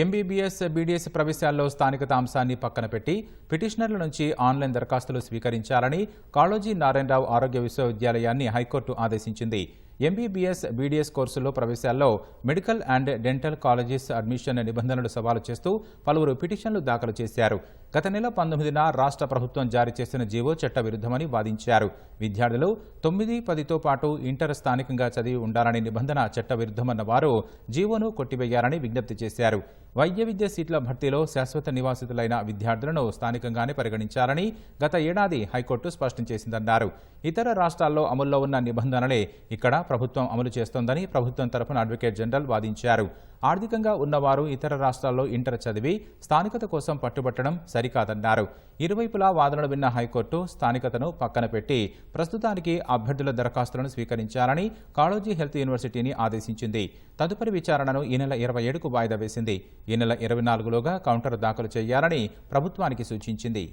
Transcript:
MBBS BDS ప్రవేశాల్లో స్థానికత అంశాన్ని పక్కన పెట్టి పిటిషనర్ల నుంచి ఆన్లైన్ దరఖాస్తులు స్వీకరించాలని కాళోజీ నారాయణరావు ఆరోగ్య విశ్వవిద్యాలయాన్ని హైకోర్టు ఆదేశించింది. ఎంబీబీఎస్ బీడీఎస్ కోర్సుల్లో ప్రవేశాల్లో medical and dental colleges admission నిబంధనలు సవాలు చేస్తూ పలువురు పిటిషన్లు దాఖలు చేశారు. గత నెల పంతొమ్మిదిన రాష్ట్ర ప్రభుత్వం జారీ చేసిన జీవో చట్ట విరుద్ధమని వాదించారు. విద్యార్థులు తొమ్మిది పదితో పాటు ఇంటర్ స్థానికంగా చదివి ఉండాలనే నిబంధన చట్ట విరుద్ధమన్న వారు జీవోను కొట్టివేయాలని విజ్ఞప్తి చేశారు. వైద్య విద్య సీట్ల భర్తీలో శాశ్వత నివాసితులైన విద్యార్థులను స్థానికంగానే పరిగణించాలని గత ఏడాది హైకోర్టు స్పష్టం చేసిందన్నారు. ఇతర రాష్ట్రాల్లో అమల్లో ఉన్న నిబంధనలే ఇక్కడ ప్రభుత్వం అమలు చేస్తోందని ప్రభుత్వం తరఫున అడ్వకేట్ జనరల్ వాదించారు. ఆర్థికంగా ఉన్నవారు ఇతర రాష్ట్రాల్లో ఇంటర్ చదివి స్థానికత కోసం పట్టుబట్టడం సరికాదన్నారు. ఇరువైపులా వాదనలు విన్న హైకోర్టు స్థానికతను పక్కన పెట్టి ప్రస్తుతానికి అభ్యర్థుల దరఖాస్తులను స్వీకరించాలని కాళోజీ హెల్త్ యూనివర్సిటీని ఆదేశించింది. తదుపరి విచారణను ఈ నెల ఇరవై ఏడుకు వాయిదా వేసింది. ఈ నెల ఇరవై నాలుగులోగా కౌంటర్ దాఖలు చేయాలని ప్రభుత్వానికి సూచించింది.